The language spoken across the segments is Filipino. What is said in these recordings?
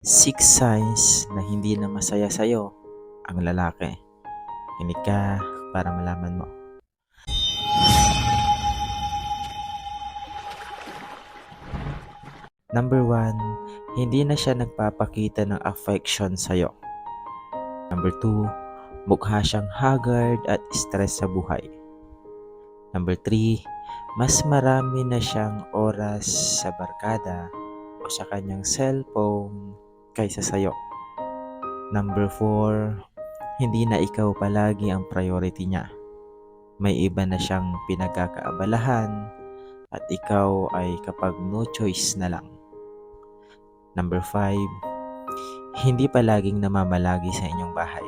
Six signs na hindi na masaya sa'yo ang lalaki. Kinig ka para malaman mo. Number one, hindi na siya nagpapakita ng affection sa'yo. Number two, mukha siyang haggard at stress sa buhay. Number three, mas marami na siyang oras sa barkada o sa kanyang cellphone kaysa sa'yo. Number 4, hindi na ikaw palagi ang priority niya. May iba na siyang pinagkakaabalahan at ikaw ay kapag no choice na lang. Number 5, hindi palaging namamalagi sa inyong bahay.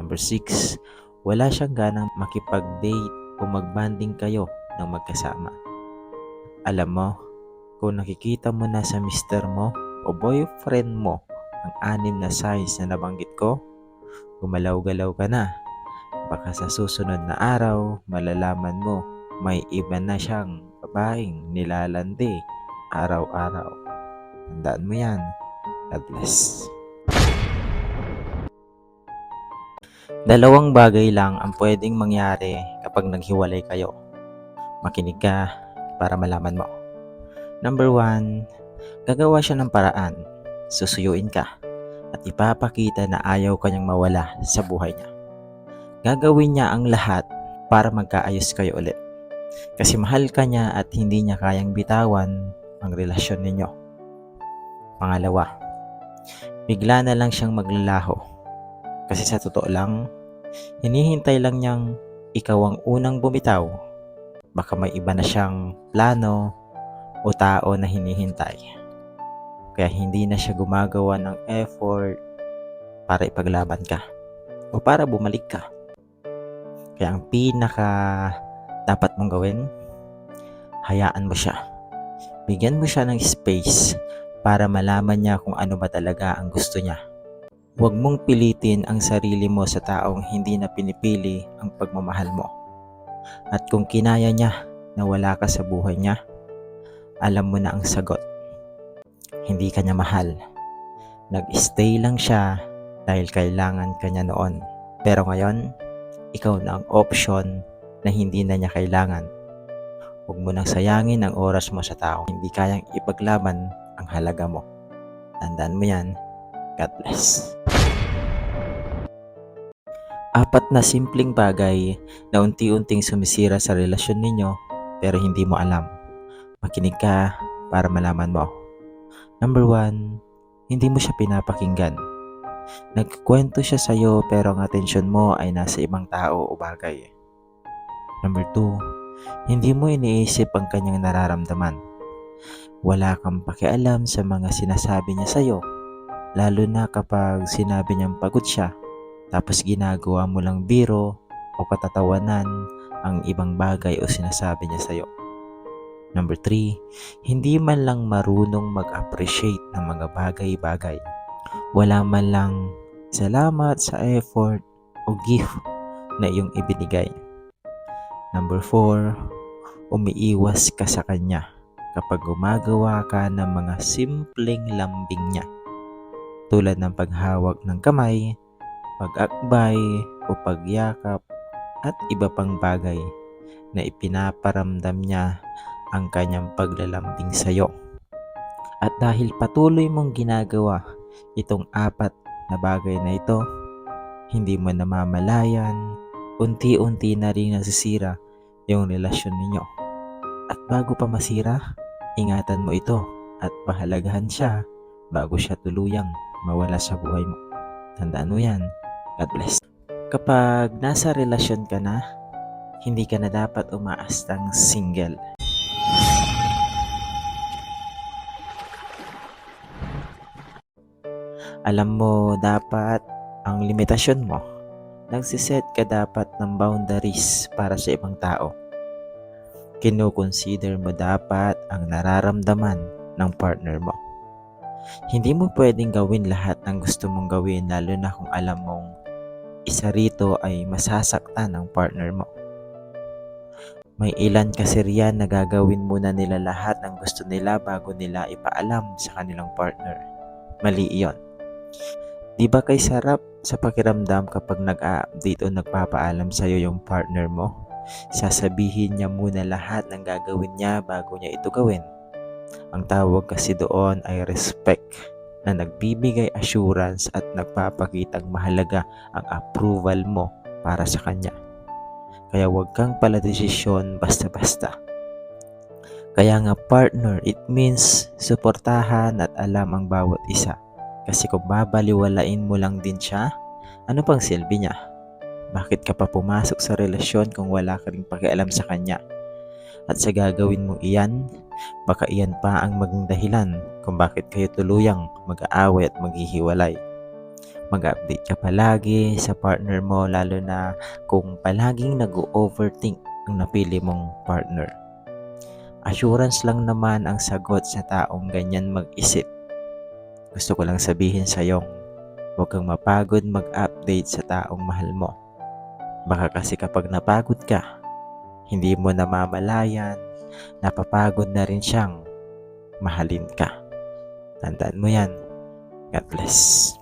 Number 6, wala siyang ganang makipag-date o magbanding kayo ng magkasama. Alam mo, kung nakikita mo na sa mister mo o boyfriend mo ang anim na signs na nabanggit ko, gumalaw-galaw ka na. Baka sa susunod na araw, malalaman mo may iba na siyang babaeng nilalandi araw-araw. Tandaan mo yan. God bless. Dalawang bagay lang ang pwedeng mangyari kapag naghiwalay kayo. Makinig ka para malaman mo. Number one, gagawa siya ng paraan. Susuyuin ka at ipapakita na ayaw kanyang mawala sa buhay niya. Gagawin niya ang lahat para magkaayos kayo ulit. Kasi mahal ka niya at hindi niya kayang bitawan ang relasyon ninyo. Pangalawa, bigla na lang siyang maglalaho. Kasi sa totoo lang, hinihintay lang niyang ikaw ang unang bumitaw. Baka may iba na siyang plano o tao na hinihintay. Kaya hindi na siya gumagawa ng effort para ipaglaban ka o para bumalik ka. Kaya ang pinaka dapat mong gawin, hayaan mo siya. Bigyan mo siya ng space para malaman niya kung ano ba talaga ang gusto niya. Huwag mong pilitin ang sarili mo sa taong hindi na pinipili ang pagmamahal mo. At kung kinaya niya na wala ka sa buhay niya, alam mo na ang sagot. Hindi ka niya mahal. Nag-stay lang siya dahil kailangan ka niya noon. Pero ngayon, ikaw na ang option na hindi na niya kailangan. Huwag mo nang sayangin ang oras mo sa tao. Hindi kayang ipaglaban ang halaga mo. Tandaan mo yan. God bless. Apat na simpleng bagay na unti-unting sumisira sa relasyon ninyo pero hindi mo alam. Makinig ka para malaman mo. Number one, hindi mo siya pinapakinggan. Nagkwento siya sa'yo pero ang atensyon mo ay nasa ibang tao o bagay. Number two, hindi mo iniisip ang kanyang nararamdaman. Wala kang pakialam sa mga sinasabi niya sa'yo, lalo na kapag sinabi niyang pagod siya, tapos ginagawa mo lang biro o katatawanan ang ibang bagay o sinasabi niya sa'yo. Number 3, hindi man lang marunong mag-appreciate ng mga bagay-bagay. Wala man lang salamat sa effort o gift na iyong ibinigay. Number 4, umiiwas ka sa kanya kapag gumagawa ka ng mga simpleng lambing niya. Tulad ng paghawak ng kamay, pag-akbay o pagyakap at iba pang bagay na ipinaparamdam niya ang kanyang paglalambing sa iyo. At dahil patuloy mong ginagawa itong apat na bagay na ito, hindi mo namamalayan, unti-unti na rin nasisira yung relasyon ninyo. At bago pa masira, ingatan mo ito at pahalagahan siya bago siya tuluyang mawala sa buhay mo. Tandaan mo yan. God bless. Kapag nasa relasyon ka na, hindi ka na dapat umaastang single. Alam mo dapat ang limitasyon mo. Nagsiset ka dapat ng boundaries para sa ibang tao. Kinukonsider mo dapat ang nararamdaman ng partner mo. Hindi mo pwedeng gawin lahat ng gusto mong gawin lalo na kung alam mong isa rito ay masasaktan ng partner mo. May ilan kasi riyan na gagawin muna nila lahat ng gusto nila bago nila ipaalam sa kanilang partner. Mali iyon. Di ba kay sarap sa pakiramdam kapag nag-a-update o nagpapaalam sa'yo yung partner mo? Sasabihin niya muna lahat ng gagawin niya bago niya ito gawin. Ang tawag kasi doon ay respect na nagbibigay assurance at nagpapakitang mahalaga ang approval mo para sa kanya. Kaya huwag kang pala desisyon basta-basta. Kaya nga partner, it means suportahan at alam ang bawat isa. Kasi kung babaliwalain mo lang din siya, ano pang silbi niya? Bakit ka pa pumasok sa relasyon kung wala ka rin pakialam sa kanya? At sa gagawin mo iyan, baka iyan pa ang maging dahilan kung bakit kayo tuluyang mag-aaway at maghihiwalay. Mag-update ka palagi sa partner mo lalo na kung palaging nag-overthink ang napili mong partner. Assurance lang naman ang sagot sa taong ganyan mag-isip. Gusto ko lang sabihin sa iyong huwag kang mapagod mag-update sa taong mahal mo. Baka kasi kapag napagod ka, hindi mo namamalayan, napapagod na rin siyang mahalin ka. Tandaan mo yan. God bless.